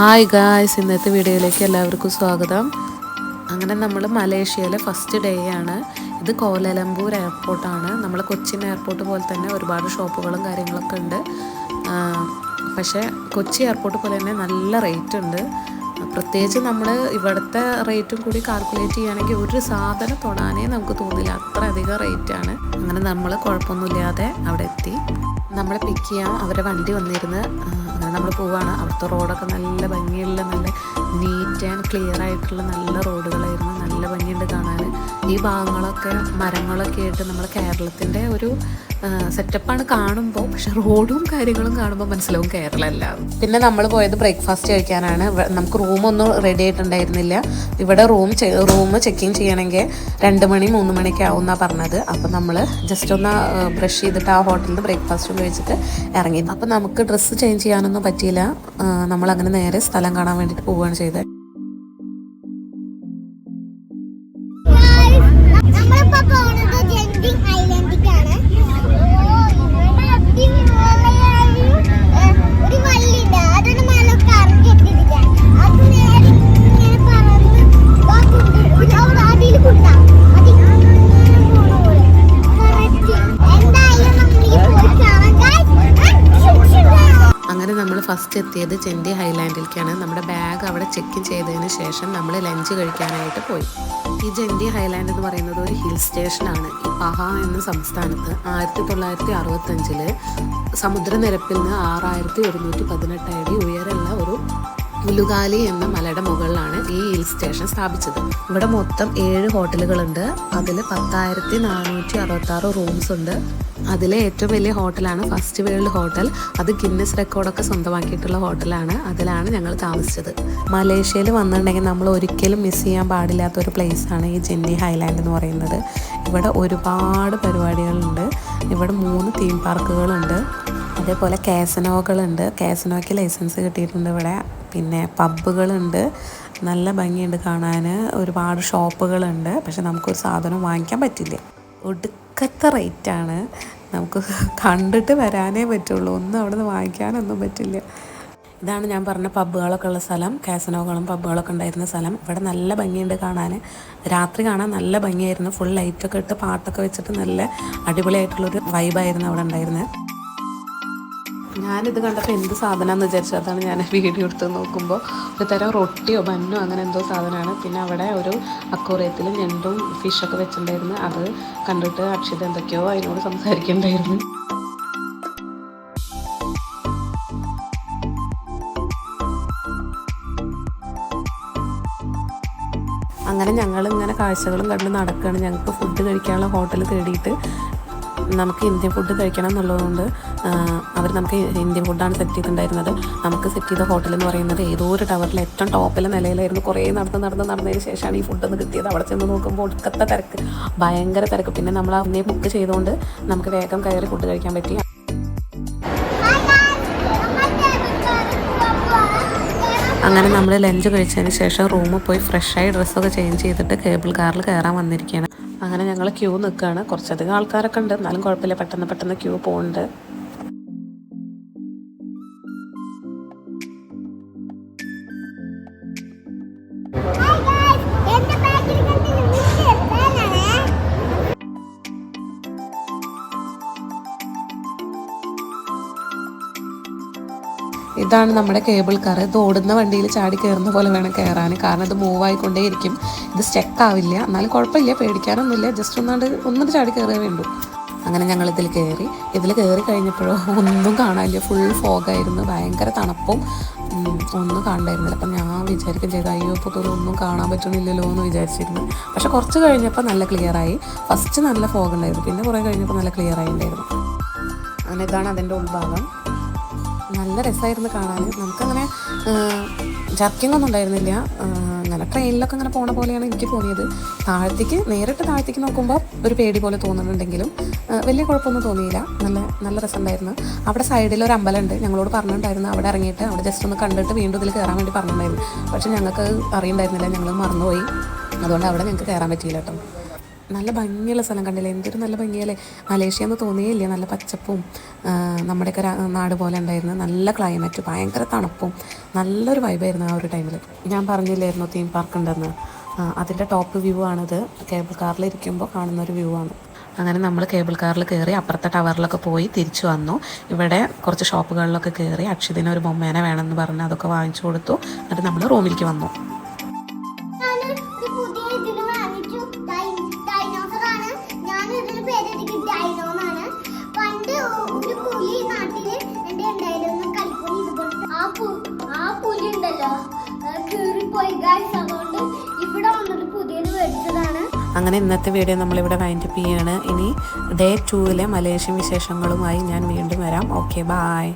Hi guys ഇന്നത്തെ വീഡിയോയിലേക്ക് എല്ലാവർക്കും സ്വാഗതം. അങ്ങനെ നമ്മൾ മലേഷ്യയിലെ ഫസ്റ്റ് ഡേ ആണ്. ഇത് കോലലംപൂർ എയർപോർട്ടാണ് നമ്മൾ കൊച്ചിൻ എയർപോർട്ട് പോലെ തന്നെ ഒരുപാട് ഷോപ്പുകളും കാര്യങ്ങളൊക്കെ ഉണ്ട്. പക്ഷേ കൊച്ചി എയർപോർട്ട് പോലെ തന്നെ നല്ല റേറ്റ് ഉണ്ട്. പ്രത്യേകിച്ച് നമ്മൾ ഇവിടുത്തെ റേറ്റും കൂടി കാൽക്കുലേറ്റ് ചെയ്യുകയാണെങ്കിൽ ഒരു സാധനം തൊടാനേ നമുക്ക് തോന്നില്ല. അത്ര അധികം റേറ്റാണ് അങ്ങനെ നമ്മൾ കുഴപ്പമൊന്നുമില്ലാതെ അവിടെ എത്തി. നമ്മളെ പിക്ക് ചെയ്യാൻ അവരെ വണ്ടി വന്നിരുന്ന് അങ്ങനെ നമ്മൾ പോവാണ്. അവിടുത്തെ റോഡൊക്കെ നല്ല ഭംഗിയുള്ള നല്ല നീറ്റ് ആൻഡ് ക്ലിയർ ആയിട്ടുള്ള നല്ല റോഡുകളായിരുന്നു. നല്ല ഭംഗിയുണ്ട് കാണാൻ. ഈ ഭാഗങ്ങളൊക്കെ മരങ്ങളൊക്കെ ആയിട്ട് നമ്മൾ കേരളത്തിന്റെ ഒരു സെറ്റപ്പാണ് കാണുമ്പോൾ. പക്ഷെ റോഡും കാര്യങ്ങളും കാണുമ്പോൾ മനസ്സിലാവും കേരളമല്ല. പിന്നെ നമ്മൾ പോയത് ബ്രേക്ക്ഫാസ്റ്റ് കഴിക്കാനാണ്. നമുക്ക് റൂമൊന്നും റെഡി ആയിട്ടുണ്ടായിരുന്നില്ല. ഇവിടെ റൂം റൂം ചെക്കിങ് ചെയ്യണമെങ്കിൽ രണ്ട് മണി മൂന്ന് മണിയൊക്കെ ആവും എന്നാണ് പറഞ്ഞത്. അപ്പോൾ നമ്മൾ ജസ്റ്റ് ഒന്ന് ബ്രഷ് ചെയ്തിട്ട് ആ ഹോട്ടലിൽ നിന്ന് ബ്രേക്ക്ഫാസ്റ്റും കഴിച്ചിട്ട് ഇറങ്ങി. അപ്പോൾ നമുക്ക് ഡ്രസ്സ് ചേഞ്ച് ചെയ്യാനൊന്നും പറ്റിയില്ല. നമ്മളങ്ങനെ നേരെ സ്ഥലം കാണാൻ വേണ്ടിയിട്ട് പോവുകയാണ് ചെയ്തത് നമ്മളിപ്പോ പോണത് ജെൻഡിങ് ഐലൻഡിലേക്കാണ് ഫസ്റ്റ് എത്തിയത് ചെന്തി ഹൈലാൻഡിലേക്കാണ്. നമ്മുടെ ബാഗ് അവിടെ ചെക്ക് ചെയ്തതിന് ശേഷം നമ്മൾ ലഞ്ച് കഴിക്കാനായിട്ട് പോയി. ഈ ജെന്തി ഹൈലാൻഡ് എന്ന് പറയുന്നത് ഒരു ഹിൽ സ്റ്റേഷനാണ് ഈ പഹ എന്ന സംസ്ഥാനത്ത് ആയിരത്തി തൊള്ളായിരത്തി അറുപത്തഞ്ചിൽ സമുദ്രനിരപ്പിൽ നിന്ന് ആറായിരത്തി ഒരുന്നൂറ്റി പതിനെട്ട് അടി ഉയരമുള്ള ഒരു ഉലുകാലി എന്ന മലയുടെ മുകളിലാണ്. ഈ ഹിൽ സ്റ്റേഷൻ സ്ഥാപിച്ചത്. ഇവിടെ മൊത്തം ഏഴ് ഹോട്ടലുകളുണ്ട്. അതിൽ പത്തായിരത്തി നാനൂറ്റി അറുപത്തി ആറ് റൂംസ് ഉണ്ട്. അതിലെ ഏറ്റവും വലിയ ഹോട്ടലാണ് ഫസ്റ്റ് വേൾഡ് ഹോട്ടൽ. അത് ഗിന്നസ് റെക്കോർഡൊക്കെ സ്വന്തമാക്കിയിട്ടുള്ള ഹോട്ടലാണ്. അതിലാണ് ഞങ്ങൾ താമസിച്ചത്. മലേഷ്യയിൽ വന്നിട്ടുണ്ടെങ്കിൽ നമ്മൾ ഒരിക്കലും മിസ് ചെയ്യാൻ പാടില്ലാത്ത ഒരു ആണ് ഈ ജെന്നി ഹൈലാൻഡ് എന്ന് പറയുന്നത്. ഇവിടെ ഒരുപാട് പരിപാടികളുണ്ട്. ഇവിടെ മൂന്ന് തീം പാർക്കുകളുണ്ട് അതേപോലെ കാസനോകളുണ്ട് കാസനോയ്ക്ക് ലൈസൻസ് കിട്ടിയിട്ടുണ്ട് ഇവിടെ. പിന്നെ പബ്ബുകളുണ്ട് നല്ല ഭംഗിയുണ്ട് കാണാൻ ഒരുപാട് ഷോപ്പുകളുണ്ട്. പക്ഷെ നമുക്കൊരു സാധനം വാങ്ങിക്കാൻ പറ്റില്ല. ഒടുക്കത്തെ റേറ്റാണ്. നമുക്ക് കണ്ടിട്ട് വരാനേ പറ്റുള്ളൂ. ഒന്നും അവിടെ നിന്ന് വാങ്ങിക്കാനൊന്നും പറ്റില്ല. ഇതാണ് ഞാൻ പറഞ്ഞ പബ്ബുകളൊക്കെ ഉള്ള സ്ഥലം. കാസനോകളും പബ്ബുകളൊക്കെ ഉണ്ടായിരുന്ന സ്ഥലം. ഇവിടെ നല്ല ഭംഗിയുണ്ട് കാണാൻ രാത്രി കാണാൻ നല്ല ഭംഗിയായിരുന്നു. ഫുൾ ലൈറ്റൊക്കെ ഇട്ട് പാട്ടൊക്കെ വെച്ചിട്ട് നല്ല അടിപൊളിയായിട്ടുള്ളൊരു വൈബായിരുന്നു അവിടെ ഉണ്ടായിരുന്നത് ഞാനിത് കണ്ടപ്പോൾ എന്ത് സാധനമാണെന്ന് വിചാരിച്ചു. അതാണ് ഞാൻ വീഡിയോ എടുത്ത് നോക്കുമ്പോൾ ഒരു തരം റൊട്ടിയോ ബന്നോ അങ്ങനെ എന്തോ സാധനമാണ് പിന്നെ അവിടെ ഒരു അക്കോറിയത്തിൽ ഞണ്ടും ഫിഷൊക്കെ വെച്ചിട്ടുണ്ടായിരുന്നു. അത് കണ്ടിട്ട് അക്ഷിത എന്തൊക്കെയോ അതിനോട് സംസാരിക്കണ്ടായിരുന്നു അങ്ങനെ ഞങ്ങൾ ഇങ്ങനെ കാഴ്ചകളും കണ്ട് നടക്കുകയാണ്. ഞങ്ങൾക്ക് ഫുഡ് കഴിക്കാനുള്ള ഹോട്ടൽ തേടിയിട്ട് നമുക്ക് ഇന്ത്യൻ ഫുഡ് കഴിക്കണം എന്നുള്ളതുകൊണ്ട് അവർ നമുക്ക് ഇന്ത്യൻ ഫുഡാണ് സെറ്റ് ചെയ്തിട്ടുണ്ടായിരുന്നത്. നമുക്ക് സെറ്റ് ചെയ്ത ഹോട്ടൽ എന്ന് പറയുന്നത് ഏതോ ഒരു ടവറിൽ ഏറ്റവും ടോപ്പിലെ നിലയിലായിരുന്നു. കുറേ നടന്ന് നടന്ന് നടന്നതിന് ശേഷമാണ് ഈ ഫുഡ് ഒന്ന് കിട്ടിയത്. അവിടെ ചെന്ന് നോക്കുമ്പോൾ ഒടുക്കത്തെ തിരക്ക്. ഭയങ്കര തിരക്ക്. പിന്നെ നമ്മൾ അന്നേ ബുക്ക് ചെയ്തുകൊണ്ട് നമുക്ക് വേഗം കയറി ഫുഡ് കഴിക്കാൻ പറ്റി. അങ്ങനെ നമ്മൾ ലഞ്ച് കഴിച്ചതിന് ശേഷം റൂമിൽ പോയി ഫ്രഷായി ഡ്രസ്സൊക്കെ ചേഞ്ച് ചെയ്തിട്ട് കേബിൾ കാറിൽ കയറാൻ വന്നിരിക്കുകയാണ് അങ്ങനെ ഞങ്ങൾ ക്യൂ നിൽക്കുകയാണ് കുറച്ചധികം ആൾക്കാരൊക്കെ ഉണ്ട്. എന്നാലും കുഴപ്പമില്ല. പെട്ടെന്ന് പെട്ടെന്ന് ക്യൂ പോകുന്നുണ്ട് ഇതാണ് നമ്മുടെ കേബിൾ കാർ. ഇത് ഓടുന്ന വണ്ടിയിൽ ചാടി കയറുന്ന പോലെ വേണം കയറാൻ കാരണം ഇത് മൂവ് ആയിക്കൊണ്ടേയിരിക്കും. ഇത് സ്റ്റെക്ക് ആവില്ല. എന്നാലും കുഴപ്പമില്ല. പേടിക്കാനൊന്നുമില്ല. ജസ്റ്റ് ഒന്നാണ്ട് ഒന്നത് ചാടി കയറുകയേ വേണ്ടു. അങ്ങനെ ഞങ്ങൾ ഇതിൽ കയറി ഇതിൽ കയറി കഴിഞ്ഞപ്പോഴോ ഒന്നും കാണാനില്ല. ഫുൾ ഫോഗായിരുന്നു ഭയങ്കര തണുപ്പും ഒന്നും കാണണ്ടായിരുന്നില്ല. അപ്പം ഞാൻ വിചാരിക്കും ചെയ്ത അയ്യോ ഇപ്പോൾ തോന്നും ഒന്നും കാണാൻ പറ്റുന്നില്ലല്ലോ എന്ന് വിചാരിച്ചിരുന്നു. പക്ഷെ കുറച്ച് കഴിഞ്ഞപ്പോൾ നല്ല ക്ലിയറായി ഫസ്റ്റ് നല്ല ഫോഗ് ഉണ്ടായിരുന്നു. പിന്നെ കുറേ കഴിഞ്ഞപ്പോൾ നല്ല ക്ലിയർ ആയിട്ടുണ്ടായിരുന്നു അങ്ങനെ ഇതാണ് അതിന്റെ ഉൾഭാഗം. നല്ല രസമായിരുന്നു കാണാൻ. നമുക്കങ്ങനെ ജർക്കിംഗ് ഉണ്ടായിരുന്നില്ല. നല്ല ട്രെയിനിലൊക്കെ അങ്ങനെ പോണ പോലെയാണ് എനിക്ക് തോന്നിയത്. താഴത്തേക്ക് നേരിട്ട് താഴത്തേക്ക് നോക്കുമ്പോൾ ഒരു പേടി പോലെ തോന്നുന്നുണ്ടെങ്കിലും വലിയ കുഴപ്പമൊന്നും തോന്നിയില്ല. നല്ല നല്ല രസമുണ്ടായിരുന്നു. അവിടെ സൈഡിൽ ഒരു അമ്പലമുണ്ട്. ഞങ്ങളോട് പറഞ്ഞിട്ടുണ്ടായിരുന്നു. അവിടെ ഇറങ്ങിയിട്ട് അവിടെ ജസ്റ്റ് ഒന്ന് കണ്ടിട്ട് വീണ്ടും ഇതിൽ കയറാൻ വേണ്ടി പറഞ്ഞിട്ടുണ്ടായിരുന്നു. പക്ഷെ ഞങ്ങൾക്ക് അറിയണ്ടായിരുന്നില്ല. ഞങ്ങൾ മറന്നുപോയി. അതുകൊണ്ട് അവിടെ ഞങ്ങൾക്ക് കയറാൻ പറ്റിയില്ല കേട്ടോ. നല്ല ഭംഗിയുള്ള സ്ഥലം കണ്ടില്ലേ? എന്തൊരു നല്ല ഭംഗിയല്ലേ? മലേഷ്യ എന്ന് തോന്നിയില്ല? നല്ല പച്ചപ്പും നമ്മുടെയൊക്കെ നാട് പോലെ ഉണ്ടായിരുന്നു നല്ല ക്ലൈമറ്റ് ഭയങ്കര തണുപ്പും നല്ലൊരു വൈബായിരുന്നു ആ ഒരു ടൈമിൽ ഞാൻ പറഞ്ഞില്ലായിരുന്നു തീം പാർക്ക് ഉണ്ടെന്ന്? അതിന്റെ ടോപ്പ് വ്യൂ ആണിത്. കേബിൾ കാറിൽ ഇരിക്കുമ്പോൾ കാണുന്ന ഒരു വ്യൂ ആണ്. അങ്ങനെ നമ്മൾ കേബിൾ കാറിൽ കയറി അപ്പുറത്തെ ടവറിലൊക്കെ പോയി തിരിച്ചു വന്നു. ഇവിടെ കുറച്ച് ഷോപ്പുകളിലൊക്കെ കയറി അക്ഷിതിന് ഒരു ബൊമ്മേനെ വേണമെന്ന് പറഞ്ഞ് അതൊക്കെ വാങ്ങിച്ചു കൊടുത്തു. എന്നിട്ട് നമ്മൾ റൂമിലേക്ക് വന്നു. അങ്ങനെ ഇന്നത്തെ വീഡിയോ നമ്മളിവിടെ വൈൻഡപ്പ് ചെയ്യാണ്. ഇനി ഡേ ടൂവിലെ മലേഷ്യൻ വിശേഷങ്ങളുമായി ഞാൻ വീണ്ടും വരാം. Okay bye